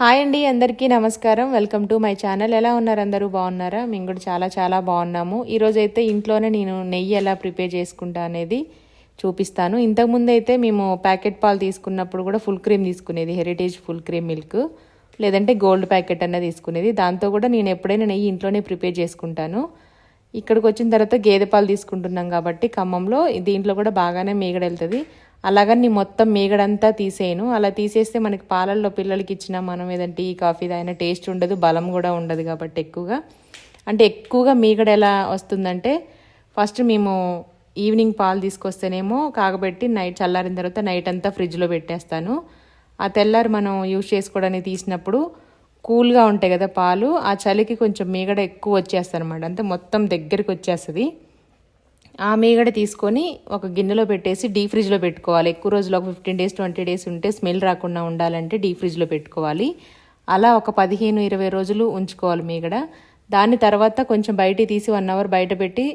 Hi అండి అందరికీ నమస్కారం. Welcome to my channel. ఎలా ఉన్నారు అందరూ? బాగున్నారా? మేము కూడా చాలా చాలా బాగున్నాము. ఈరోజు అయితే ఇంట్లోనే నేను నెయ్యి ఎలా ప్రిపేర్ చేసుకుంటా అనేది చూపిస్తాను. ఇంతకుముందు అయితే మేము ప్యాకెట్ పాలు తీసుకున్నప్పుడు కూడా ఫుల్ క్రీమ్ తీసుకునేది హెరిటేజ్ ఫుల్ క్రీమ్ మిల్క్ లేదంటే గోల్డ్ ప్యాకెట్ అన్న తీసుకునేది. దాంతో కూడా నేను ఎప్పుడైనా నెయ్యి ఇంట్లోనే ప్రిపేర్ చేసుకుంటాను. ఇక్కడికి వచ్చిన తర్వాత గేదె పాలు తీసుకుంటున్నాం కాబట్టి ఖమ్మంలో దీంట్లో కూడా బాగానే మీగడ వెళ్తుంది అలాగని మొత్తం మీగడంతా తీసేయను. అలా తీసేస్తే మనకి పాలల్లో పిల్లలకి ఇచ్చిన మనం ఏదైనా టీ కాఫీ అయినా టేస్ట్ ఉండదు బలం కూడా ఉండదు కాబట్టి ఎక్కువగా. అంటే ఎక్కువగా మీగడ ఎలా వస్తుందంటే ఫస్ట్ మేము ఈవినింగ్ పాలు తీసుకొస్తేనేమో కాగబెట్టి నైట్ చల్లారిన తర్వాత నైట్ అంతా ఫ్రిడ్జ్లో పెట్టేస్తాను. ఆ తెల్లారి మనం యూజ్ చేసుకోవడానికి తీసినప్పుడు కూల్గా ఉంటాయి కదా పాలు ఆ చలికి కొంచెం మీగడ ఎక్కువ వచ్చేస్తుంది అనమాట అంతే మొత్తం దగ్గరికి వచ్చేస్తుంది. ఆ మీగడ తీసుకొని ఒక గిన్నెలో పెట్టేసి డీ ఫ్రిడ్జ్లో పెట్టుకోవాలి. ఎక్కువ రోజులు ఒక ఫిఫ్టీన్ డేస్ ట్వంటీ డేస్ ఉంటే స్మెల్ రాకుండా ఉండాలంటే డీ ఫ్రిడ్జ్లో పెట్టుకోవాలి. అలా ఒక పదిహేను ఇరవై రోజులు ఉంచుకోవాలి మీగడ. దాని తర్వాత కొంచెం బయట తీసి వన్ అవర్ బయట పెట్టి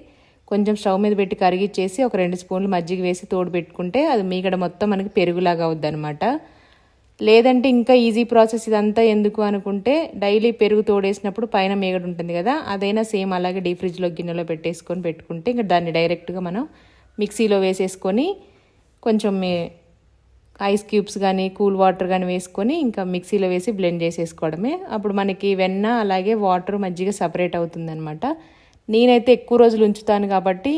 కొంచెం స్టవ్ మీద పెట్టి కరిగిచ్చేసి ఒక రెండు స్పూన్లు మజ్జిగ వేసి తోడు పెట్టుకుంటే అది మీగడ మొత్తం మనకి పెరుగులాగా అవుద్ది అనమాట లేదంటే ఇంకా ఈజీ ప్రాసెస్ ఇదంతా ఎందుకు అనుకుంటే డైలీ పెరుగు తోడేసినప్పుడు పైన మేగడు ఉంటుంది కదా అదైనా సేమ్ అలాగే డీ ఫ్రిడ్జ్లో గిన్నెలో పెట్టేసుకొని పెట్టుకుంటే ఇంకా దాన్ని డైరెక్ట్గా మనం మిక్సీలో వేసేసుకొని కొంచెం ఐస్ క్యూబ్స్ కానీ కూల్ వాటర్ కానీ వేసుకొని ఇంకా మిక్సీలో వేసి బ్లెండ్ చేసేసుకోవడమే. అప్పుడు మనకి వెన్న అలాగే వాటర్ మజ్జిగ సపరేట్ అవుతుందనమాట నేనైతే ఎక్కువ రోజులు ఉంచుతాను కాబట్టి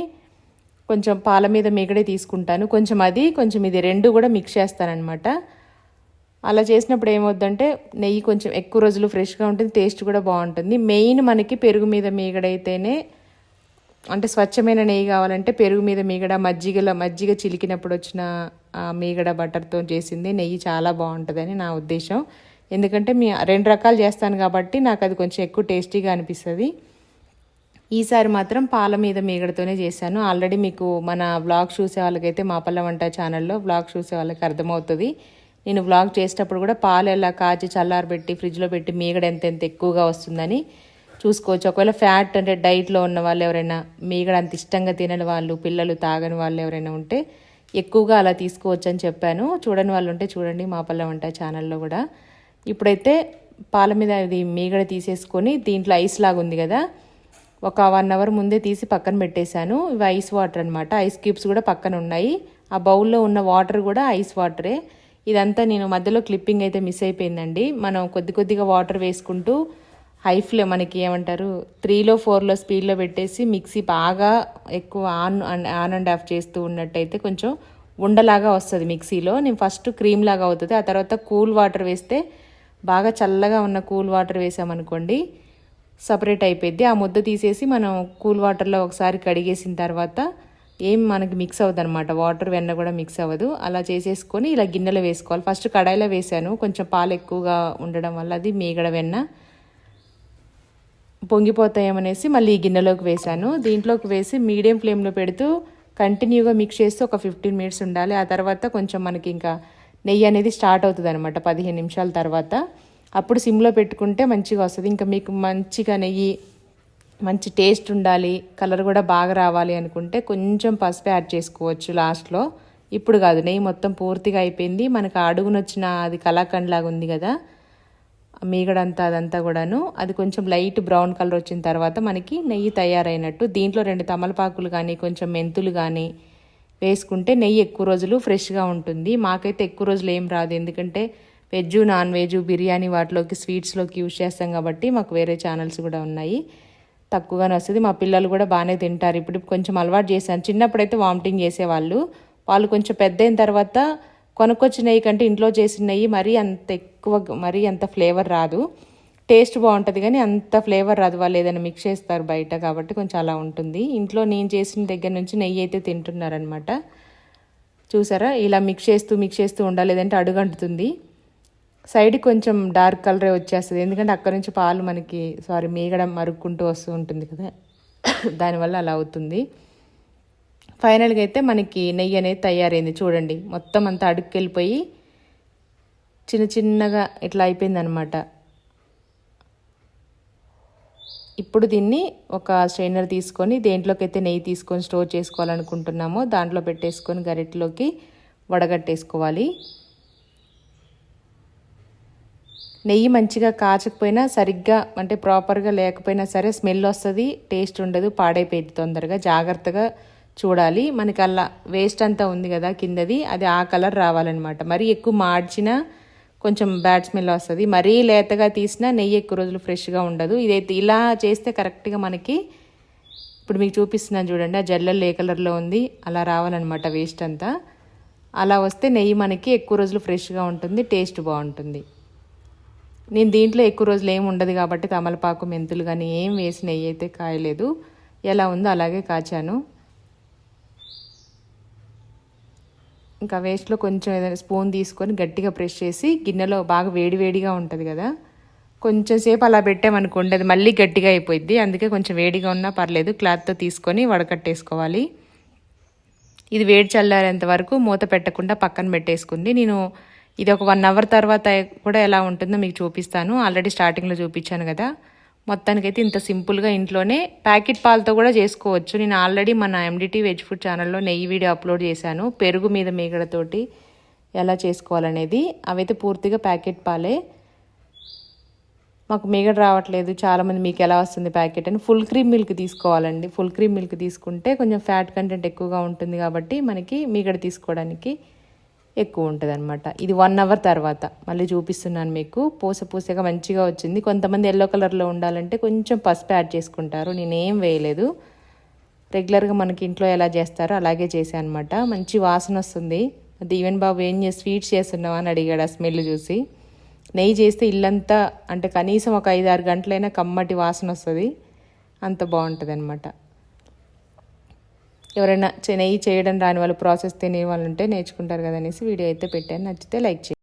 కొంచెం పాల మీద మిగడే తీసుకుంటాను. కొంచెం అది కొంచెం ఇది రెండు కూడా మిక్స్ చేస్తానన్నమాట. అలా చేసినప్పుడు ఏమవుద్దంటే నెయ్యి కొంచెం ఎక్కువ రోజులు ఫ్రెష్గా ఉంటుంది టేస్ట్ కూడా బాగుంటుంది. మెయిన్ మనకి పెరుగు మీద మీగడైతేనే అంటే స్వచ్ఛమైన నెయ్యి కావాలంటే పెరుగు మీద మీగడ మజ్జిగల మజ్జిగ చిలికినప్పుడు వచ్చిన మీగడ బటర్తో చేసింది నెయ్యి చాలా బాగుంటుందని నా ఉద్దేశం. ఎందుకంటే మీ రెండు రకాలు చేస్తాను కాబట్టి నాకు అది కొంచెం ఎక్కువ టేస్టీగా అనిపిస్తుంది. ఈసారి మాత్రం పాల మీద మీగడతోనే చేశాను. ఆల్రెడీ మీకు మన వ్లాగ్ చూసే వాళ్ళకైతే మా పల్ల వంట ఛానల్లో వ్లాగ్ చూసే వాళ్ళకి అర్థమవుతుంది. నేను వ్లాగ్ చేసేటప్పుడు కూడా పాలు ఎలా కాచి చల్లారబెట్టి ఫ్రిడ్జ్లో పెట్టి మీగడ ఎంత ఎంత ఎక్కువగా వస్తుందని చూసుకోవచ్చు. ఒకవేళ ఫ్యాట్ అంటే డైట్లో ఉన్న వాళ్ళు ఎవరైనా మీగడ అంత ఇష్టంగా తినని వాళ్ళు పిల్లలు తాగని వాళ్ళు ఎవరైనా ఉంటే ఎక్కువగా అలా తీసుకోవచ్చు అని చెప్పాను. చూడని వాళ్ళు ఉంటే చూడండి మా పల్లె వంట ఛానల్లో కూడా. ఇప్పుడైతే పాల మీద ఇది మీగడ తీసేసుకొని దీంట్లో ఐస్ లాగా ఉంది కదా ఒక వన్ అవర్ ముందే తీసి పక్కన పెట్టేశాను. ఇవి ఐస్ వాటర్ అనమాట ఐస్ క్యూబ్స్ కూడా పక్కన ఉన్నాయి. ఆ బౌల్లో ఉన్న వాటర్ కూడా ఐస్ వాటరే ఇదంతా నేను మధ్యలో క్లిప్పింగ్ అయితే మిస్ అయిపోయిందండి. మనం కొద్ది కొద్దిగా వాటర్ వేసుకుంటూ హై ఫ్లేమ్ మనకి ఏమంటారు త్రీలో ఫోర్లో స్పీడ్లో పెట్టేసి మిక్సీ బాగా ఎక్కువ ఆన్ ఆన్ అండ్ ఆఫ్ చేస్తూ ఉన్నట్టయితే కొంచెం ఉండలాగా వస్తుంది మిక్సీలో. నేను ఫస్ట్ క్రీమ్ లాగా అవుతుంది. ఆ తర్వాత కూల్ వాటర్ వేస్తే బాగా చల్లగా ఉన్న కూల్ వాటర్ వేసామనుకోండి సపరేట్ అయిపోయింది ఆ ముద్ద తీసేసి మనం కూల్ వాటర్లో ఒకసారి కడిగేసిన తర్వాత ఏం మనకి మిక్స్ అవ్వదు అనమాట వాటర్ వెన్న కూడా మిక్స్ అవ్వదు. అలా చేసేసుకొని ఇలా గిన్నెలో వేసుకోవాలి. ఫస్ట్ కడాయిలో వేసాను. కొంచెం పాలు ఎక్కువగా ఉండడం వల్ల అది మీగడ వెన్న పొంగిపోతాయేమనేసి మళ్ళీ ఈ గిన్నెలోకి వేసాను. దీంట్లోకి వేసి మీడియం ఫ్లేమ్లో పెడుతూ కంటిన్యూగా మిక్స్ చేస్తూ ఒక ఫిఫ్టీన్ మినిట్స్ ఉండాలి. ఆ తర్వాత కొంచెం మనకి ఇంకా నెయ్యి అనేది స్టార్ట్ అవుతుంది అనమాట పదిహేను నిమిషాల తర్వాత. అప్పుడు సిమ్లో పెట్టుకుంటే మంచిగా వస్తుంది. ఇంకా మీకు మంచిగా నెయ్యి మంచి టేస్ట్ ఉండాలి కలర్ కూడా బాగా రావాలి అనుకుంటే కొంచెం పసుపు యాడ్ చేసుకోవచ్చు లాస్ట్లో ఇప్పుడు కాదు నెయ్యి మొత్తం పూర్తిగా అయిపోయింది. మనకు అడుగునొచ్చిన అది కలాకండ్ లాగా ఉంది కదా. మీగడంతా అదంతా కూడాను. అది కొంచెం లైట్ బ్రౌన్ కలర్ వచ్చిన తర్వాత మనకి నెయ్యి తయారైనట్టు. దీంట్లో రెండు తమలపాకులు కానీ కొంచెం మెంతులు కానీ వేసుకుంటే నెయ్యి ఎక్కువ రోజులు ఫ్రెష్గా ఉంటుంది. మాకైతే ఎక్కువ రోజులు ఏం రాదు. ఎందుకంటే వెజ్ నాన్ వెజ్ బిర్యానీ వాటిలోకి స్వీట్స్లోకి యూజ్ చేస్తాం కాబట్టి మాకు వేరే ఛానల్స్ కూడా ఉన్నాయి. తక్కువగానే వస్తుంది. మా పిల్లలు కూడా బాగానే తింటారు. ఇప్పుడు కొంచెం అలవాటు చేశాను. చిన్నప్పుడైతే వామిటింగ్ చేసేవాళ్ళు. వాళ్ళు కొంచెం పెద్ద అయిన తర్వాత కొనుక్కొచ్చిన నెయ్యి కంటే ఇంట్లో చేసిన నెయ్యి మరీ అంత ఎక్కువ మరీ అంత ఫ్లేవర్ రాదు. టేస్ట్ బాగుంటుంది కానీ అంత ఫ్లేవర్ రాదు. వాళ్ళు ఏదైనా మిక్స్ చేస్తారు బయట కాబట్టి కొంచెం అలా ఉంటుంది. ఇంట్లో నేను చేసిన దగ్గర నుంచి నెయ్యి అయితే తింటున్నారనమాట చూసారా? ఇలా మిక్స్ చేస్తూ మిక్స్ చేస్తూ ఉండాలి లేదంటే అడుగంటుతుంది. సైడ్ కొంచెం డార్క్ కలరే వచ్చేస్తుంది. ఎందుకంటే అక్కడ నుంచి పాలు మనకి సారీ మీగడం మరుక్కుంటూ వస్తూ ఉంటుంది కదా. దానివల్ల అలా అవుతుంది. ఫైనల్గా అయితే మనకి నెయ్యి అనేది తయారైంది. చూడండి మొత్తం అంతా అడుక్కెళ్ళిపోయి చిన్న చిన్నగా ఇట్లా అయిపోయింది అనమాట ఇప్పుడు దీన్ని ఒక స్ట్రైనర్ తీసుకొని దేంట్లోకి అయితే నెయ్యి తీసుకొని స్టోర్ చేసుకోవాలనుకుంటున్నామో దాంట్లో పెట్టేసుకొని గరిటలోకి వడగట్టేసుకోవాలి. నెయ్యి మంచిగా కాచకపోయినా సరిగ్గా అంటే ప్రాపర్గా లేకపోయినా సరే స్మెల్ వస్తుంది టేస్ట్ ఉండదు పాడైపోయింది తొందరగా జాగ్రత్తగా చూడాలి. మనకి అలా వేస్ట్ అంతా ఉంది కదా కిందది అది ఆ కలర్ రావాలన్నమాట. మరీ ఎక్కువ మార్చినా కొంచెం బ్యాడ్ స్మెల్ వస్తుంది. మరీ లేతగా తీసినా నెయ్యి ఎక్కువ రోజులు ఫ్రెష్గా ఉండదు. ఇదైతే ఇలా చేస్తే కరెక్ట్గా మనకి ఇప్పుడు మీకు చూపిస్తున్నాను చూడండి ఆ జల్లలు ఏ కలర్లో ఉంది అలా రావాలన్నమాట వేస్ట్ అంతా. అలా వస్తే నెయ్యి మనకి ఎక్కువ రోజులు ఫ్రెష్గా ఉంటుంది టేస్ట్ బాగుంటుంది. నేను దీంట్లో ఎక్కువ రోజులు ఏమి ఉండదు కాబట్టి తమలపాకు మెంతులు కానీ ఏం వేసి నెయ్యి అయితే కాయలేదు. ఎలా ఉందో అలాగే కాచాను. ఇంకా వేస్ట్లో కొంచెం ఏదైనా స్పూన్ తీసుకొని గట్టిగా ప్రెస్ చేసి గిన్నెలో బాగా వేడివేడిగా ఉంటుంది కదా. కొంచెం సేపు అలా పెట్టామనుకోండి అది మళ్ళీ గట్టిగా అయిపోయింది అందుకే కొంచెం వేడిగా ఉన్నా పర్లేదు క్లాత్తో తీసుకొని వడకట్టేసుకోవాలి. ఇది వేడి చల్లారేంత వరకు మూత పెట్టకుండా పక్కన పెట్టేసుకుంది. నేను ఇది ఒక వన్ అవర్ తర్వాత కూడా ఎలా ఉంటుందో మీకు చూపిస్తాను. ఆల్రెడీ స్టార్టింగ్లో చూపించాను కదా. మొత్తానికైతే ఇంత సింపుల్గా ఇంట్లోనే ప్యాకెట్ పాలతో కూడా చేసుకోవచ్చు. నేను ఆల్రెడీ మన ఎండిటీ వెజ్ ఫుడ్ ఛానల్లో నెయ్యి వీడియో అప్లోడ్ చేశాను. పెరుగు మీద మీగడతోటి ఎలా చేసుకోవాలనేది. అవైతే పూర్తిగా ప్యాకెట్ పాలే. మాకు మీగడ రావట్లేదు. చాలామంది మీకు ఎలా వస్తుంది ప్యాకెట్ అని. ఫుల్ క్రీమ్ మిల్క్ తీసుకోవాలండి. ఫుల్ క్రీమ్ మిల్క్ తీసుకుంటే కొంచెం ఫ్యాట్ కంటెంట్ ఎక్కువగా ఉంటుంది కాబట్టి మనకి మీగడ తీసుకోవడానికి ఎక్కువ ఉంటుంది అనమాట ఇది వన్ అవర్ తర్వాత. మళ్ళీ చూపిస్తున్నాను మీకు. పూస పూసగా మంచిగా వచ్చింది. కొంతమంది ఎల్లో కలర్లో ఉండాలంటే కొంచెం పసుపు యాడ్ చేసుకుంటారు. నేనేం వేయలేదు. రెగ్యులర్గా మనకి ఇంట్లో ఎలా చేస్తారో అలాగే చేశాను అనమాట మంచి వాసన వస్తుంది. దీవెన్ బాబు ఏం చేసి స్వీట్స్ చేస్తున్నావా అని అడిగాడు ఆ స్మెల్ చూసి. నెయ్యి చేస్తే ఇల్లంతా అంటే కనీసం ఒక ఐదు ఆరు గంటలైనా కమ్మటి వాసన వస్తుంది. అంత బాగుంటుంది అనమాట ఎవరైనా నెయ్యి చేయడం రాని వాళ్ళు ప్రాసెస్ తినే వాళ్ళు ఉంటే నేర్చుకుంటారు కదా వీడియో అయితే పెట్టాను. నచ్చితే లైక్ చేయండి.